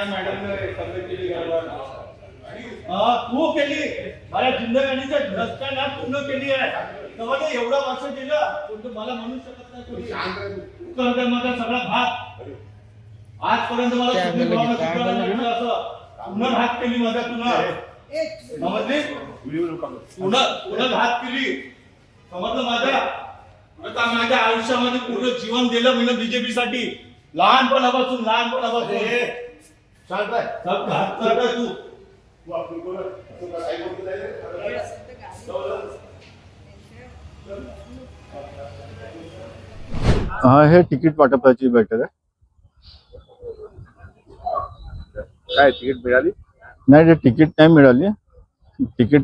या मॅडमने तब्येत केली तू केली. माझ्या जिंदगानीचा रस्ता पूर्ण केली आहे. तेव्हा ते एवढा वर्ष दिलं पण तू मला म्हणू शकत नाही करते माझा सगळा भाग. आजपर्यंत मला भावना असं. पुन्हा घात केली माझा तुला समजली? पुन्हा पुन्हा घात केली. समजलं माझ्या? आता माझ्या आयुष्यामध्ये पूर्ण जीवन दिलं मी बीजेपी साठी. लहानपणापासून लहानपणापासून. तू. तू आपली? हा हे तिकीट वाटपाची बैठक आहे. काय तिकीट मिळाली? नाही ते तिकीट नाही मिळाली. तिकीट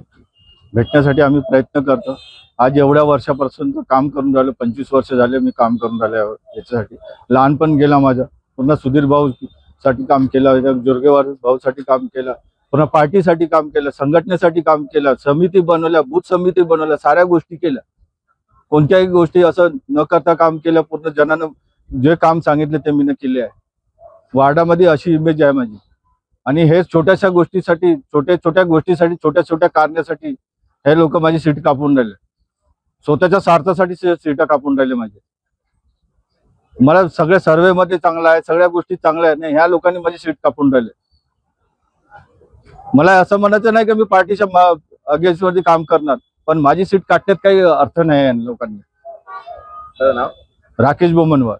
भेटण्यासाठी आम्ही प्रयत्न करतो. आज एवढ्या वर्षापासून काम करून राहिलो पंचवीस वर्ष झाले मी काम करून राहिलो याच्यासाठी. लहानपण गेला माझा. पुन्हा सुधीर भाऊ साठी काम केलं जुर्गेवार भाऊसाठी काम केलं पुन्हा पार्टीसाठी काम केलं संघटनेसाठी काम केलं समिती बनवल्या बूथ समिती बनवल्या साऱ्या गोष्टी केल्या. कोणत्याही गोष्टी असं न करता काम केलं पूर्ण जनानं जे काम सांगितले ते मी केले आहे. वार्डामध्ये अशी इमेज आहे माझी. आणि हे छोट्याशा गोष्टीसाठी छोट्या छोट्या गोष्टीसाठी छोट्या छोट्या कारणासाठी हे लोक माझी सीट कापून राहिले. स्वतःच्या स्वार्थासाठी सीट कापून राहिले माझे. मला सगळ्या सर्वे मध्ये चांगला आहे सगळ्या गोष्टी चांगल्या आहेत. नाही ह्या लोकांनी माझी सीट कापून राहिले. मला असं म्हणायचं नाही की मी पार्टीच्या अगेन्स्टमध्ये काम करणार. पण माझी सीट काटण्यात काही अर्थ नाही लोकांनी. राकेश बोमनवर.